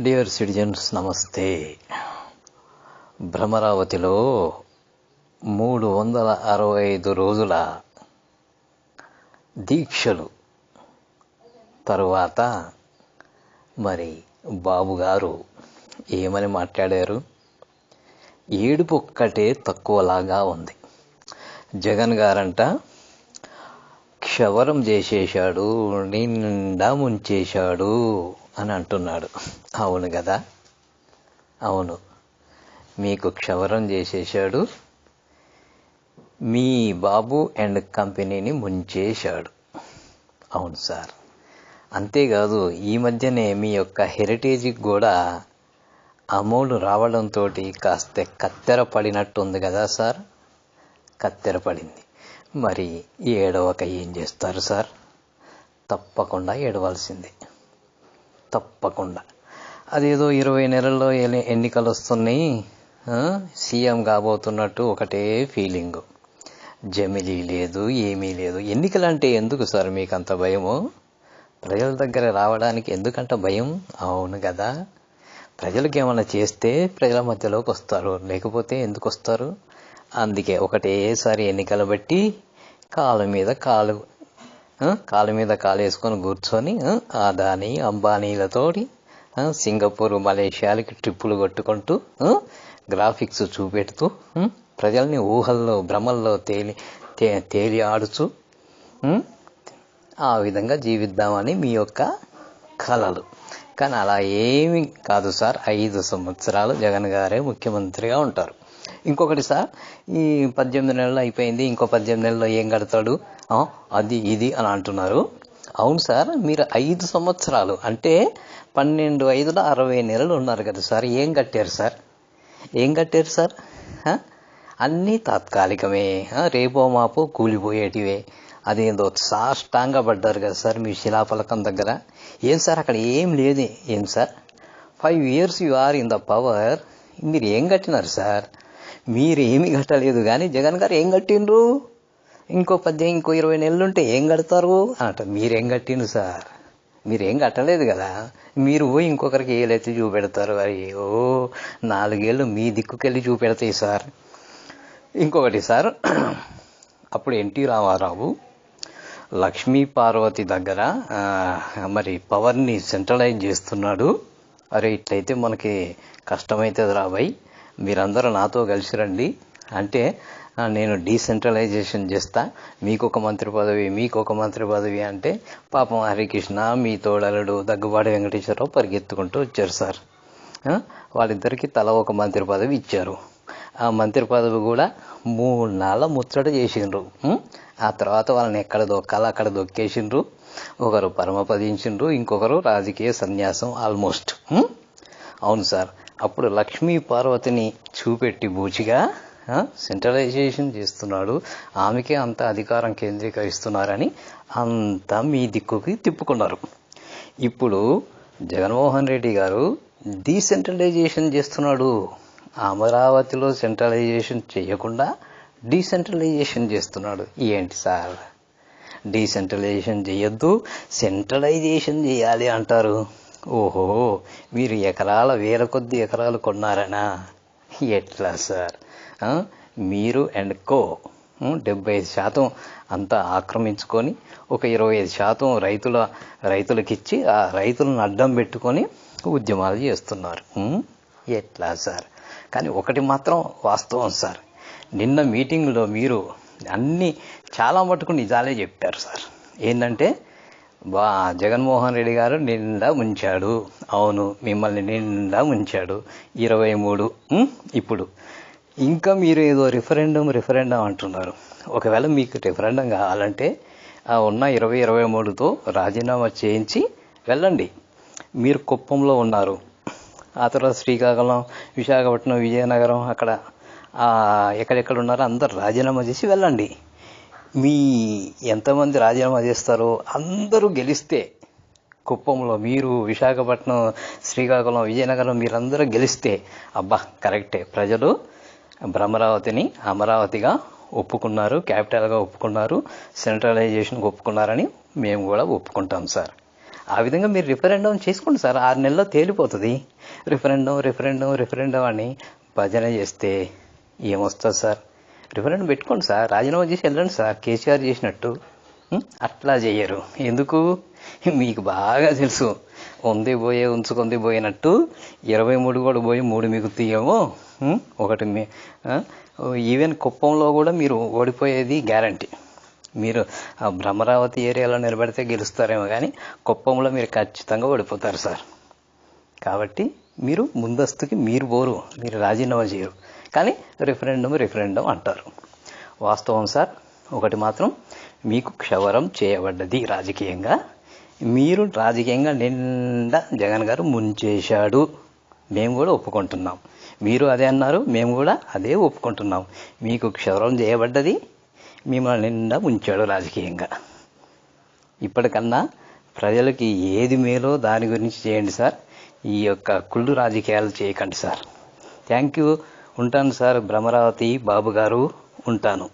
Dear citizens నమస్తే భ్రమరావతిలో మూడు వందల అరవై ఐదు రోజుల దీక్షలు. తరువాత మరి బాబు గారు ఏమని మాట్లాడారు? ఏడుపు ఒక్కటే తక్కువలాగా ఉంది. జగన్ గారంట క్షవరం చేసేశాడు నిండా ముంచేశాడు అని అంటున్నాడు. అవును కదా? అవును. మీకు క్షవరం చేసేశాడు. మీ బాబు అండ్ కంపెనీని ముంచేశాడు. అవును సార్. అంతేకాదు ఈ మధ్యనే మీ యొక్క హెరిటేజ్కి కూడా అమౌంట్ రావడంతో కాస్త కత్తెర పడినట్టుంది కదా సార్? కత్తెర పడింది. మరి ఏడవక ఏం చేస్తారు సార్? తప్పకుండా ఏడవలసిందే. తప్పకుండా. అదేదో ఇరవై నెలల్లో ఎన్నికలు వస్తున్నాయి సీఎం కాబోతున్నట్టు ఒకటే ఫీలింగు. జమిలీ లేదు ఏమీ లేదు. ఎన్నికలు అంటే ఎందుకు సార్ మీకు అంత భయము? ప్రజల దగ్గర రావడానికి ఎందుకంత భయం? అవును కదా. ప్రజలకు ఏమైనా చేస్తే ప్రజల మధ్యలోకి వస్తారు లేకపోతే ఎందుకు వస్తారు అందుకే ఒకటేసారి ఎన్నికలు బట్టి కాలు మీద కాలు కాలు మీద కాలు వేసుకొని కూర్చొని ఆ, అదాని అంబానీలతోటి సింగపూర్ మలేషియాలకి ట్రిప్పులు కొట్టుకుంటూ గ్రాఫిక్స్ చూపెడుతూ ప్రజల్ని ఊహల్లో భ్రమల్లో తేలి తే తేలి ఆడుచు ఆ విధంగా జీవిద్దామని మీ యొక్క కలలు. కానీ అలా ఏమి కాదు సార్ ఐదు సంవత్సరాలు జగన్ గారే ముఖ్యమంత్రిగా ఉంటారు. ఇంకొకటి సార్ ఈ పద్దెనిమిది నెలలు అయిపోయింది ఇంకో పద్దెనిమిది నెలల్లో ఏం కడతాడు? అది ఇది అని అంటున్నారు. అవును సార్ మీరు ఐదు సంవత్సరాలు అంటే పన్నెండు ఐదుల అరవై నెలలు ఉన్నారు కదా సార్ ఏం కట్టారు సార్? ఏం కట్టారు సార్? అన్నీ తాత్కాలికమే. రేపో మాపో కూలిపోయేటివే. అదేందో సాష్టాంగా పడ్డారు కదా సార్ మీ శిలాఫలకం దగ్గర. ఏం సార్ అక్కడ ఏం లేదు. ఏం sir? Five years you are in the power. మీరు ఏం కట్టినారు సార్? మీరు ఏమి కట్టలేదు. కానీ జగన్ గారు ఏం కట్టిండ్రు? ఇంకో పద్దెనిమిది ఇంకో ఇరవై నెలలు ఉంటే ఏం కడతారు? అంట మీరేం కట్టిండ్రు సార్? మీరేం కట్టలేదు కదా? మీరు పోయి ఇంకొకరికి ఏలైతే చూపెడతారు? అయ్యో నాలుగేళ్ళు మీ దిక్కుకెళ్ళి చూపెడతాయి సార్. ఇంకొకటి సార్ అప్పుడు ఎన్టీ రామారావు లక్ష్మీ పార్వతి దగ్గర మరి పవర్ని సెంట్రలైజ్ చేస్తున్నాడు. అరే ఇట్లయితే మనకి కష్టమైతుంది రాబాయ్ మీరందరూ నాతో కలిసి రండి. అంటే నేను డీసెంట్రలైజేషన్ చేస్తా. మీకు ఒక మంత్రి పదవి మీకు ఒక మంత్రి పదవి అంటే పాపం హరికృష్ణ మీ తోడలుడు దగ్గుబాటి వెంకటేశ్వరరావు పరిగెత్తుకుంటూ వచ్చారు సార్. వాళ్ళిద్దరికీ తల ఒక మంత్రి పదవి ఇచ్చారు. ఆ మంత్రి పదవి కూడా మూడు నెలల ముచ్చట చేసిండ్రు. ఆ తర్వాత వాళ్ళని ఎక్కడ దొక్కాలో అక్కడ దొక్కేసిండ్రు. ఒకరు పరమపదించిండ్రు ఇంకొకరు రాజకీయ సన్యాసం ఆల్మోస్ట్. అవును సార్. అప్పుడు లక్ష్మీ పార్వతిని చూపెట్టి బూచిగా సెంట్రలైజేషన్ చేస్తున్నాడు. ఆమెకే అంత అధికారం కేంద్రీకరిస్తున్నారని అంతా మీ దిక్కుకి తిప్పుకున్నారు. ఇప్పుడు జగన్మోహన్ రెడ్డి గారు డీసెంట్రలైజేషన్ చేస్తున్నాడు. అమరావతిలో సెంట్రలైజేషన్ చేయకుండా డీసెంట్రలైజేషన్ చేస్తున్నాడు. ఏంటి సార్? డీసెంట్రలైజేషన్ చేయొద్దు సెంట్రలైజేషన్ చేయాలి అంటారు. ఓహో మీరు ఎకరాల వేల కొద్ది ఎకరాలు కొన్నారనా? ఎట్లా సార్? మీరు అండ్ కో డెబ్బై ఐదు శాతం అంతా ఆక్రమించుకొని ఒక ఇరవై ఐదు శాతం రైతుల రైతులకిచ్చి ఆ రైతులను అడ్డం పెట్టుకొని ఉద్యమాలు చేస్తున్నారు. ఎట్లా సార్? కానీ ఒకటి మాత్రం వాస్తవం సార్. నిన్న మీటింగ్లో మీరు అన్ని చాలా మటుకు నిజాలే చెప్పారు సార్. ఏంటంటే బా జగన్మోహన్ రెడ్డి గారు నిండా ఉంచాడు అవును మిమ్మల్ని నిండా ఉంచాడు ఇరవై మూడు ఇప్పుడు. ఇంకా మీరు ఏదో రిఫరెండం రిఫరెండం అంటున్నారు. ఒకవేళ మీకు రిఫరెండం కావాలంటే ఆ ఉన్న ఇరవై ఇరవై మూడుతో రాజీనామా చేయించి వెళ్ళండి. మీరు కుప్పంలో ఉన్నారు. ఆ తర్వాత శ్రీకాకుళం విశాఖపట్నం విజయనగరం అక్కడ ఎక్కడెక్కడ ఉన్నారో అందరు రాజీనామా చేసి వెళ్ళండి. మీ ఎంతమంది రాజీనామా చేస్తారో అందరూ గెలిస్తే కుప్పంలో మీరు విశాఖపట్నం శ్రీకాకుళం విజయనగరం మీరందరూ గెలిస్తే అబ్బా కరెక్టే. ప్రజలు భ్రమరావతిని అమరావతిగా ఒప్పుకున్నారు క్యాపిటల్గా ఒప్పుకున్నారు సెంట్రలైజేషన్కి ఒప్పుకున్నారని మేము కూడా ఒప్పుకుంటాం సార్. ఆ విధంగా మీరు రిఫరెండం చేసుకోండి సార్. ఆరు నెలల్లో తేలిపోతుంది. రిఫరెండం రిఫరెండం రిఫరెండం అని భజన చేస్తే ఏమొస్తుంది సార్? రిఫరెండం పెట్టుకోండి సార్. రాజీనామా చేసి వెళ్ళండి సార్. కేసీఆర్ చేసినట్టు. అట్లా చేయరు. ఎందుకు? మీకు బాగా తెలుసు. ఉంది పోయే ఉంచుకుంది పోయినట్టు ఇరవై మూడు కూడా పోయి మూడు మీకు తీయమో. ఒకటి మీ ఈవెన్ కుప్పంలో కూడా మీరు ఓడిపోయేది గ్యారంటీ. మీరు ఆ భ్రమరావతి ఏరియాలో నిలబడితే గెలుస్తారేమో కానీ కుప్పంలో మీరు ఖచ్చితంగా ఓడిపోతారు సార్. కాబట్టి మీరు ముందస్తుకి మీరు పోరు. మీరు రాజీనామా చేయరు. కానీ రిఫరెండం రిఫరెండం అంటారు. వాస్తవం సార్ ఒకటి మాత్రం మీకు క్షవరం చేయబడ్డది రాజకీయంగా. మీరు రాజకీయంగా నిండా జగన్ గారు ముంచేశాడు. మేము కూడా ఒప్పుకుంటున్నాం. మీరు అదే అన్నారు మేము కూడా అదే ఒప్పుకుంటున్నాం. మీకు క్షవరం చేయబడ్డది మిమ్మల్ని నిండా ముంచాడు రాజకీయంగా. ఇప్పటికన్నా ప్రజలకి ఏది మేలో దాని గురించి చేయండి సార్. ఈ యొక్క కుళ్ళు రాజకీయాలు చేయకండి సార్. Thank you. ఉంటాను సార్. భ్రమరావతి బాబు గారు ఉంటాను.